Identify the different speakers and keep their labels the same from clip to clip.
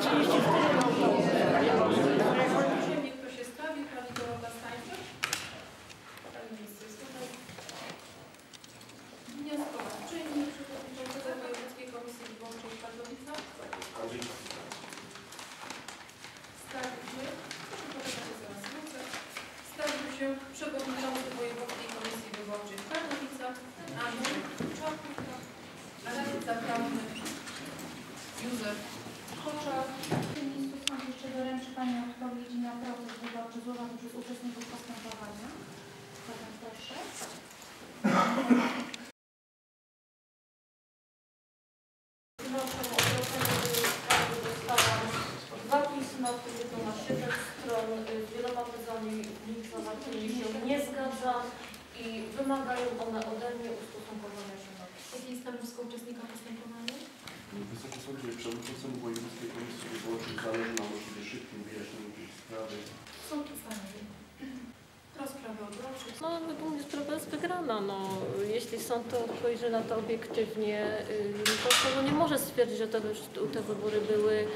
Speaker 1: 130 wnoszę o odrzucenie sprawy. Dostałam dwa pisma, w których to ma 7 stron, y, z wieloma tezami informacyjnymi się nie zgadzam i wymagają one ode mnie ustosunkowania się na to.
Speaker 2: Jakie jest stanowisko uczestnika postępowania?
Speaker 3: Wysoki Sądzie, przewodniczącemu Wojewódzkiej Komisji Wyborczej zależy na możliwie szybkim wyjaśnieniu tej sprawy.
Speaker 1: Jest wygrana. No, jeśli sąd to spojrzy na to obiektywnie, y, to sąd nie może stwierdzić, że te, te wybory były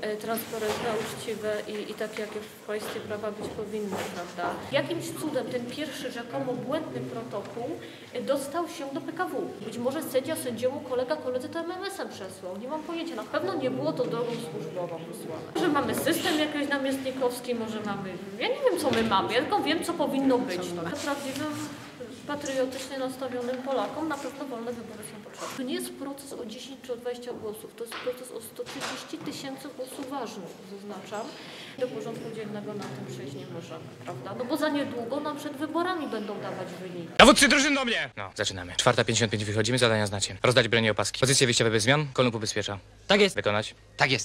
Speaker 1: e, transparentne, uczciwe i, i takie, jakie w państwie prawa być powinny, prawda? Jakimś cudem ten pierwszy rzekomo błędny protokół e, dostał się do PKW. Być może sędzia sędziemu, kolega koledzy to MMS-em przesłał. Nie mam pojęcia. Na pewno nie było to drogą służbową wysłane. Może mamy system jakiś namiestnikowski, może mamy... Ja nie wiem, co my mamy, ja tylko wiem, co powinno być. No. Prawdziwym, patriotycznie nastawionym Polakom na pewno wolne wybory są potrzebne. To nie jest proces o 10 czy o 20 głosów, to jest proces o 130 tysięcy głosów ważnych, zaznaczam. Do porządku dziennego na tym przejść nie możemy, prawda? No bo za niedługo nam przed wyborami będą dawać wyniki.
Speaker 4: Dowódcy drużyn do mnie! No, zaczynamy. Czwarta 55 wychodzimy, zadania znacie. Rozdać broń i opaski. Pozycje wyjściowe bez zmian, kolumn ubezpiecza.
Speaker 5: Tak jest,
Speaker 4: Wykonać.
Speaker 5: tak jest.